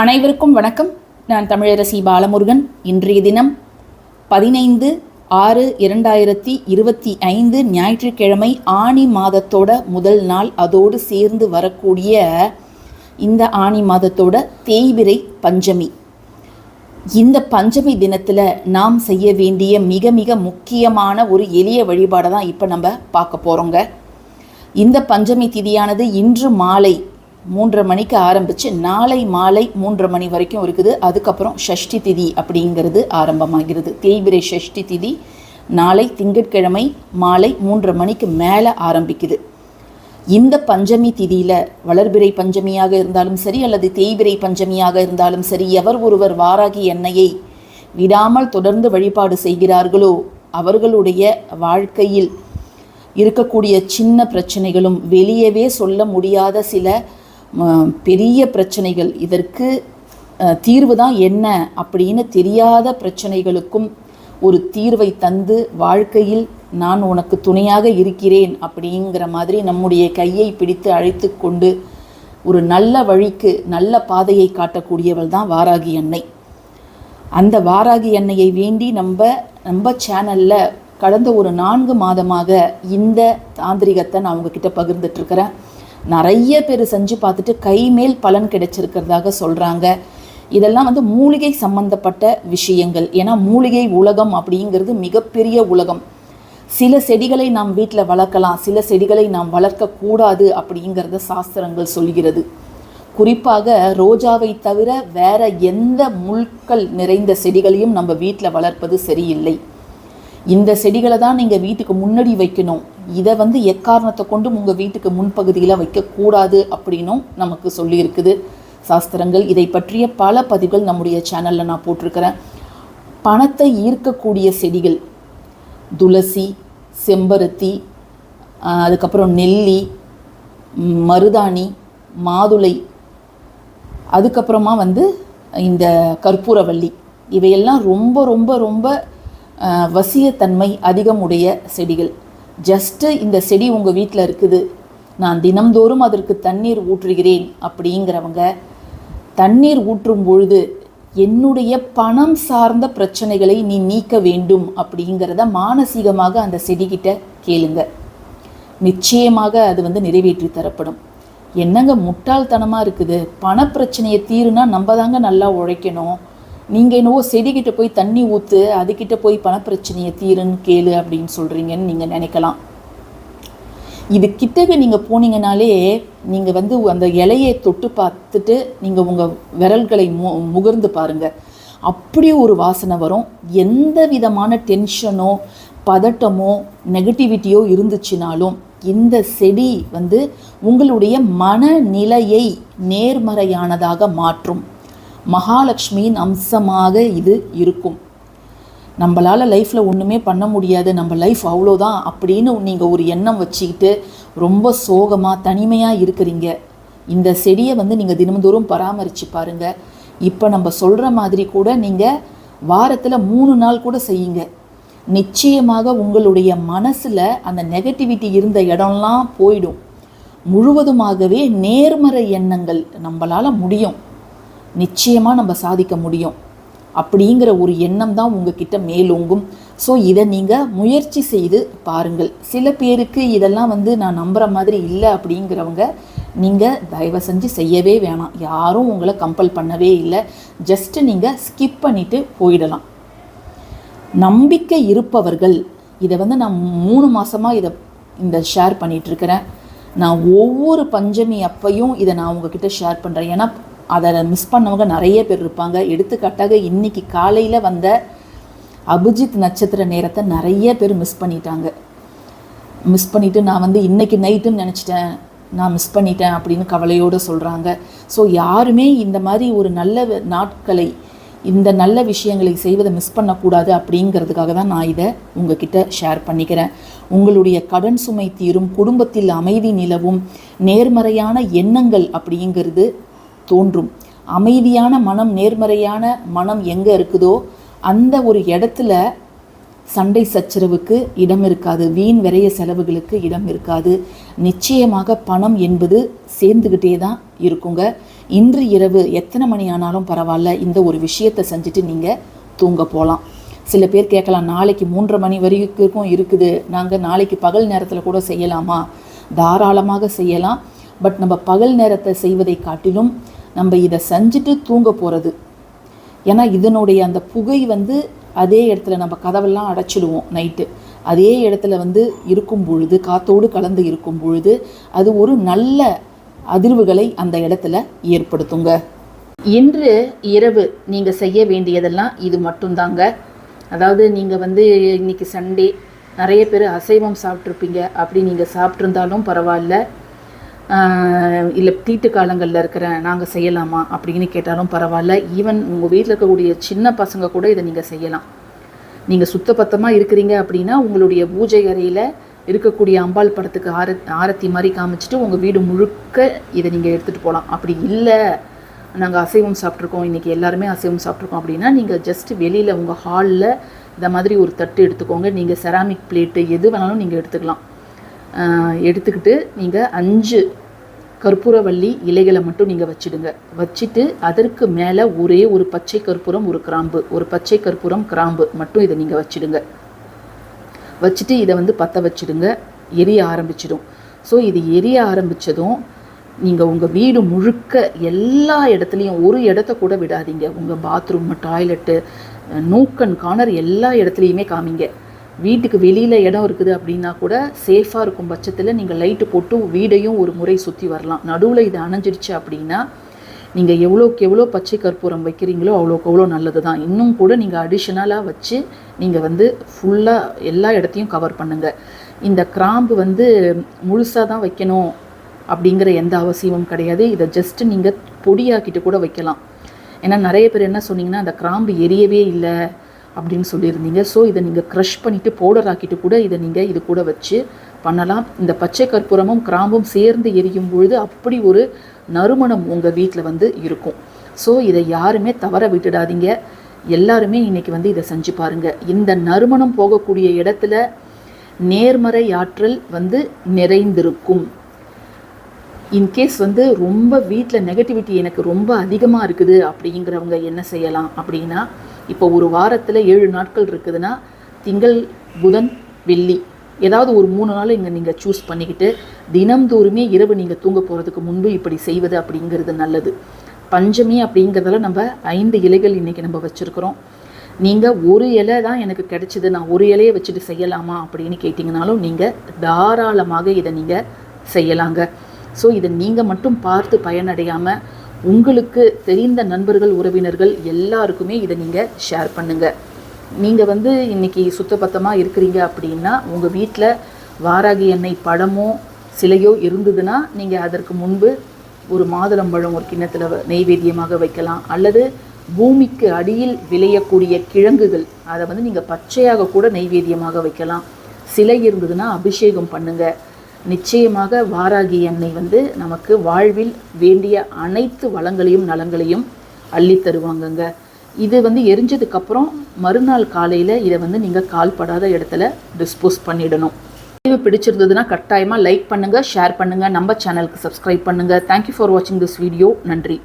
அனைவருக்கும் வணக்கம். நான் தமிழரசி பாலமுருகன். இன்றைய தினம் பதினைந்து ஆறு இரண்டாயிரத்தி இருபத்தி ஐந்து ஞாயிற்றுக்கிழமை ஆணி மாதத்தோட முதல் நாள். அதோடு சேர்ந்து வரக்கூடிய இந்த ஆணி மாதத்தோட தேய்பிரை பஞ்சமி. இந்த பஞ்சமி தினத்தில் நாம் செய்ய வேண்டிய மிக மிக முக்கியமான ஒரு எளிய வழிபாடை தான் இப்போ நம்ம பார்க்க போகிறோங்க இந்த பஞ்சமி திதியானது இன்று மாலை மூன்றரை மணிக்கு ஆரம்பித்து நாளை மாலை மூன்றரை மணி வரைக்கும் இருக்குது. அதுக்கப்புறம் ஷஷ்டி திதி அப்படிங்கிறது ஆரம்பமாகிறது. தேய்பிரை ஷஷ்டி திதி நாளை திங்கட்கிழமை மாலை மூன்றரை மணிக்கு மேலே ஆரம்பிக்குது. இந்த பஞ்சமி திதியில் வளர்பிறை பஞ்சமியாக இருந்தாலும் சரி அல்லது தேய்பிறை பஞ்சமியாக இருந்தாலும் சரி எவர் ஒருவர் வாராகி எண்ணெயை விடாமல் தொடர்ந்து வழிபாடு செய்கிறார்களோ அவர்களுடைய வாழ்க்கையில் இருக்கக்கூடிய சின்ன பிரச்சனைகளும் வெளியவே சொல்ல முடியாத சில பெரிய பிரச்சனைகள். இதற்கு தீர்வு தான் என்ன அப்படின்னு தெரியாத பிரச்சனைகளுக்கும் ஒரு தீர்வை தந்து வாழ்க்கையில் நான் உனக்கு துணையாக இருக்கிறேன் அப்படிங்கிற மாதிரி நம்முடைய கையை பிடித்து அழைத்து கொண்டு ஒரு நல்ல வழிக்கு நல்ல பாதையை காட்டக்கூடியவள் தான் வாராகி அன்னை. அந்த வாராகி எண்ணெயை வேண்டி நம்ம நம்ம சேனலில் கடந்த ஒரு நான்கு மாதமாக இந்த தாந்திரிகத்தை நான் உங்ககிட்ட பகிர்ந்துட்டுருக்கிறேன் நிறைய பேர் செஞ்சு பார்த்துட்டு கைமேல் பலன் கிடைச்சிருக்கிறதாக சொல்கிறாங்க இதெல்லாம் வந்து மூலிகை சம்பந்தப்பட்ட விஷயங்கள். ஏன்னா மூலிகை உலகம் அப்படிங்கிறது மிகப்பெரிய உலகம். சில செடிகளை நாம் வீட்டில் வளர்க்கலாம் சில செடிகளை நாம் வளர்க்கக்கூடாது அப்படிங்கிறத சாஸ்திரங்கள் சொல்கிறது. குறிப்பாக ரோஜாவை தவிர வேற எந்த முள்கள் நிறைந்த செடிகளையும் நம்ம வீட்டில் வளர்ப்பது சரியில்லை. இந்த செடிகளை தான் நீங்கள் வீட்டுக்கு முன்னாடி வைக்கணும். இதை வந்து எக்காரணத்தை கொண்டும் உங்கள் வீட்டுக்கு முன்பகுதியில் வைக்கக்கூடாது அப்படின்னும் நமக்கு சொல்லியிருக்குது. சாஸ்திரங்கள் இதை பற்றிய பல பதிவுகள் நம்முடைய சேனலில் நான் போட்டிருக்கிறேன். பணத்தை ஈர்க்கக்கூடிய செடிகள் துளசி செம்பருத்தி அதுக்கப்புறம் நெல்லி மருதாணி மாதுளை அதுக்கப்புறமா வந்து இந்த கற்பூரவள்ளி. இவையெல்லாம் ரொம்ப ரொம்ப ரொம்ப வசியத்தன்மை அதிகம் உடைய செடிகள். ஜஸ்ட்டு இந்த செடி உங்கள் வீட்டில் இருக்குது. நான் தினம்தோறும் அதற்கு தண்ணீர் ஊற்றுகிறேன் அப்படிங்கிறவங்க தண்ணீர் ஊற்றும் பொழுது என்னுடைய பணம் சார்ந்த பிரச்சனைகளை நீ நீக்க வேண்டும் அப்படிங்கிறத மானசீகமாக அந்த செடிகிட்ட கேளுங்க. நிச்சயமாக அது வந்து நிறைவேற்றி தரப்படும். என்னங்க முட்டாள்தனமாக இருக்குது? பணப்பிரச்சனையை தீருனா நம்ம தாங்க நல்லா உழைக்கணும். நீங்கள் என்னவோ செடிக்கிட்ட போய் தண்ணி ஊற்று அதுக்கிட்ட போய் பணப்பிரச்சனையை தீருன்னு கேளு அப்படின்னு சொல்கிறீங்கன்னு நீங்கள் நினைக்கலாம். இது கிட்டக்க நீங்கள் போனீங்கனாலே நீங்கள் வந்து அந்த இலையை தொட்டு பார்த்துட்டு நீங்கள் உங்கள் விரல்களை மு முகர்ந்து பாருங்கள் அப்படி ஒரு வாசனை வரும். எந்த விதமான டென்ஷனோ பதட்டமோ நெகட்டிவிட்டியோ இருந்துச்சுனாலும் இந்த செடி வந்து உங்களுடைய மனநிலையை நேர்மறையானதாக மாற்றும். மகாலட்சுமியின் அம்சமாக இது இருக்கும். நம்மளால் லைஃப்பில் ஒன்றுமே பண்ண முடியாது. நம்ம லைஃப் அவ்வளோதான் அப்படின்னு நீங்கள் ஒரு எண்ணம் வச்சுக்கிட்டு ரொம்ப சோகமாக தனிமையாக இருக்கிறீங்க. இந்த செடியை வந்து நீங்கள் தினம்தோறும் பராமரித்து பாருங்கள் இப்போ நம்ம சொல்கிற மாதிரி கூட நீங்கள் வாரத்தில் மூணு நாள் கூட செய்யுங்க. நிச்சயமாக உங்களுடைய மனசில் அந்த நெகட்டிவிட்டி இருந்த இடம்லாம் போயிடும். முழுவதுமாகவே நேர்மறை எண்ணங்கள் நம்மளால் முடியும். நிச்சயமாக நம்ம சாதிக்க முடியும். அப்படிங்கிற ஒரு எண்ணம் தான் உங்ககிட்ட மேலோங்கும். ஸோ இதை நீங்கள் முயற்சி செய்து பாருங்கள். சில பேருக்கு இதெல்லாம் வந்து நான் நம்புகிற மாதிரி இல்லை அப்படிங்கிறவங்க நீங்கள் தயவு செஞ்சு செய்யவே வேணாம். யாரும் உங்களை கம்பல் பண்ணவே இல்லை. ஜஸ்ட்டு நீங்கள் ஸ்கிப் பண்ணிவிட்டு போயிடலாம். நம்பிக்கை இருப்பவர்கள் இதை வந்து நான் மூணு மாதமாக இதை இந்த ஷேர் பண்ணிகிட்ருக்கிறேன் நான் ஒவ்வொரு பஞ்சமி அப்பையும் இதை நான் உங்ககிட்ட ஷேர் பண்ணுறேன் ஏன்னா அதை மிஸ் பண்ணவங்க நிறைய பேர் இருப்பாங்க. எடுத்துக்காட்டாக இன்னைக்கு காலையில் வந்த அபிஜித் நட்சத்திர நேரத்தை நிறைய பேர் மிஸ் பண்ணிட்டாங்க. மிஸ் பண்ணிவிட்டு நான் வந்து இன்னைக்கு நைட்டுன்னு நினச்சிட்டேன். நான் மிஸ் பண்ணிட்டேன் அப்படின்னு கவலையோடு சொல்கிறாங்க ஸோ யாருமே இந்த மாதிரி ஒரு நல்ல நாட்களை இந்த நல்ல விஷயங்களை செய்வதை மிஸ் பண்ணக்கூடாது அப்படிங்கிறதுக்காக தான் நான் இதை உங்ககிட்ட ஷேர் பண்ணிக்கிறேன். உங்களுடைய கடன் சுமை தீரும் குடும்பத்தில் அமைதி நிலவும் நேர்மறையான எண்ணங்கள் அப்படிங்கிறது தோன்றும். அமைதியான மனம் நேர்மறையான மனம் எங்கே இருக்குதோ அந்த ஒரு இடத்துல சண்டை சச்சரவுக்கு இடம் இருக்காது. வீண் விரைய செலவுகளுக்கு இடம் இருக்காது. நிச்சயமாக பணம் என்பது சேர்ந்துக்கிட்டே தான் இருக்குங்க. இன்று இரவு எத்தனை மணி ஆனாலும் பரவாயில்ல. இந்த ஒரு விஷயத்தை செஞ்சுட்டு நீங்கள் தூங்க போகலாம் சில பேர் கேட்கலாம் நாளைக்கு மூன்றரை மணி வரைக்கும் இருக்குது. நாங்கள் நாளைக்கு பகல் நேரத்தில் கூட செய்யலாமா? தாராளமாக செய்யலாம். பட் நம்ம பகல் நேரத்தை செய்வதை காட்டிலும் நம்ம இதை செஞ்சுட்டு தூங்க போகிறது ஏன்னா இதனுடைய அந்த புகை வந்து அதே இடத்துல நம்ம கதவெல்லாம் அடைச்சிடுவோம் நைட்டு. அதே இடத்துல வந்து இருக்கும் பொழுது காத்தோடு கலந்து இருக்கும் பொழுது அது ஒரு நல்ல அதிர்வுகளை அந்த இடத்துல ஏற்படுத்துங்க. இன்று இரவு நீங்கள் செய்ய வேண்டியதெல்லாம் இது மட்டும்தாங்க. அதாவது நீங்கள் வந்து இன்னைக்கு சண்டே நிறைய பேர் அசைவம் சாப்பிட்ருப்பீங்க அப்படி நீங்கள் சாப்பிட்ருந்தாலும் பரவாயில்ல. இல்லை தீட்டு காலங்களில் இருக்கிற நாங்கள் செய்யலாமா அப்படின்னு கேட்டாலும் பரவாயில்ல. ஈவன் உங்கள் வீட்டில் இருக்கக்கூடிய சின்ன பசங்க கூட இதை நீங்கள் செய்யலாம். நீங்கள் சுத்தபத்தமாக இருக்கிறீங்க அப்படின்னா உங்களுடைய பூஜை அறையில் இருக்கக்கூடிய அம்பாள் படத்துக்கு ஆர ஆரத்தி மாதிரி காமிச்சிட்டு உங்கள் வீடு முழுக்க இதை நீங்கள் எடுத்துகிட்டு போகலாம் அப்படி இல்லை. நாங்கள் அசைவம் சாப்பிட்ருக்கோம் இன்றைக்கி எல்லாருமே அசைவம் சாப்பிட்ருக்கோம் அப்படின்னா நீங்கள் ஜஸ்ட் வெளியில் உங்கள் ஹாலில் இந்த மாதிரி ஒரு தட்டு எடுத்துக்கோங்க. நீங்கள் செராமிக் பிளேட்டு எது வேணாலும் நீங்கள் எடுத்துக்கலாம். எடுத்துக்கிட்டு நீங்கள் அஞ்சு கற்பூரவள்ளி இலைகளை மட்டும் நீங்கள் வச்சுடுங்க. வச்சுட்டு அதற்கு மேலே ஒரே ஒரு பச்சை கற்பூரம் ஒரு கிராம்பு. ஒரு பச்சை கற்பூரம் கிராம்பு மட்டும் இதை நீங்கள் வச்சுடுங்க. வச்சுட்டு இதை வந்து பற்ற வச்சுடுங்க. எரிய ஆரம்பிச்சிடும். ஸோ இது எரிய ஆரம்பித்ததும் நீங்கள் உங்கள் வீடு முழுக்க எல்லா இடத்துலையும் ஒரு இடத்த கூட விடாதீங்க. உங்கள் பாத்ரூம் டாய்லெட்டு நூக்கன் கார்னர் எல்லா இடத்துலையுமே காமிங்க. வீட்டுக்கு வெளியில் இடம் இருக்குது அப்படின்னா கூட சேஃபாக இருக்கும் பட்சத்தில் நீங்கள் லைட்டு போட்டு வீடையும் ஒரு முறை சுற்றி வரலாம். நடுவில் இது அணைஞ்சிடுச்சு அப்படின்னா நீங்கள் எவ்வளோக்கு எவ்வளோ பச்சை கற்பூரம் வைக்கிறீங்களோ அவ்வளோக்கு அவ்வளோ நல்லது தான் இன்னும் கூட நீங்கள் அடிஷ்னலாக வச்சு நீங்கள் வந்து ஃபுல்லாக எல்லா இடத்தையும் கவர் பண்ணுங்கள் இந்த கிராம்பு வந்து முழுசாக தான் வைக்கணும் அப்படிங்கிற எந்த அவசியமும் கிடையாது. இதை ஜஸ்ட்டு நீங்கள் பொடியாக்கிட்டு கூட வைக்கலாம். ஏன்னா நிறைய பேர் என்ன சொன்னீங்கன்னா அந்த கிராம்பு எரியவே இல்லை. அப்படின்னு சொல்லியிருந்தீங்க. ஸோ இதை நீங்கள் க்ரஷ் பண்ணிவிட்டு பவுடர் ஆக்கிட்டு கூட இதை நீங்கள் இது கூட வச்சு பண்ணலாம். இந்த பச்சை கற்பூரமும் கிராம்பும் சேர்ந்து எரியும் பொழுது அப்படி ஒரு நறுமணம் உங்கள் வீட்டில் வந்து இருக்கும். ஸோ இதை யாருமே தவற விட்டுடாதீங்க. எல்லாருமே இன்னைக்கு வந்து இதை செஞ்சு பாருங்கள் இந்த நறுமணம் போகக்கூடிய இடத்துல நேர்மறை ஆற்றல் வந்து நிறைந்திருக்கும். இன்கேஸ் வந்து ரொம்ப வீட்டில் நெகட்டிவிட்டி எனக்கு ரொம்ப அதிகமாக இருக்குது அப்படிங்கிறவங்க என்ன செய்யலாம் அப்படின்னா இப்போ ஒரு வாரத்தில் ஏழு நாட்கள் இருக்குதுன்னா திங்கள் புதன் வெள்ளி. ஏதாவது ஒரு மூணு நாள் இங்கே நீங்கள் சூஸ் பண்ணிக்கிட்டு தினம்தோறுமே இரவு நீங்கள் தூங்க போகிறதுக்கு முன்பு இப்படி செய்வது அப்படிங்கிறது நல்லது. பஞ்சமி அப்படிங்கிறதுல நம்ம ஐந்து இலைகள் இன்றைக்கி நம்ம வச்சுருக்கிறோம். நீங்கள் ஒரு இலை தான் எனக்கு கிடைச்சிது நான் ஒரு இலையை வச்சுட்டு செய்யலாமா அப்படின்னு கேட்டிங்கனாலும் நீங்கள் தாராளமாக இதை நீங்கள் செய்யலாங்க. ஸோ இதை நீங்கள் மட்டும் பார்த்து பயனடையாமல் உங்களுக்கு தெரிந்த நண்பர்கள் உறவினர்கள் எல்லாருக்குமே இதை நீங்கள் ஷேர் பண்ணுங்கள் நீங்கள் வந்து இன்றைக்கி சுத்தபத்தமாக இருக்கிறீங்க அப்படின்னா உங்கள் வீட்டில் வாராகி எண்ணெய் படமோ சிலையோ இருந்ததுன்னா நீங்கள் அதற்கு முன்பு ஒரு மாதுளம்பழம் ஒரு கிண்ணத்தில் நெய்வேத்தியமாக வைக்கலாம். அல்லது பூமிக்கு அடியில் விளையக்கூடிய கிழங்குகள் அதை வந்து நீங்கள் பச்சையாக கூட நெய்வேத்தியமாக வைக்கலாம். சிலை இருந்ததுன்னா அபிஷேகம் பண்ணுங்கள் நிச்சயமாக வாராகி எண்ணெய் வந்து நமக்கு வாழ்வில் வேண்டிய அனைத்து வளங்களையும் நலங்களையும் அள்ளி தருவாங்கங்க. இது வந்து எரிஞ்சதுக்கப்புறம் மறுநாள் காலையில் இதை வந்து நீங்கள் கால்படாத இடத்துல டிஸ்போஸ் பண்ணிடணும். வீடியோ பிடிச்சிருந்ததுன்னா கட்டாயமாக லைக் பண்ணுங்கள் ஷேர் பண்ணுங்கள் நம்ம சேனலுக்கு சப்ஸ்கிரைப் பண்ணுங்கள் தேங்க்யூ ஃபார் வாட்சிங் திஸ் வீடியோ நன்றி.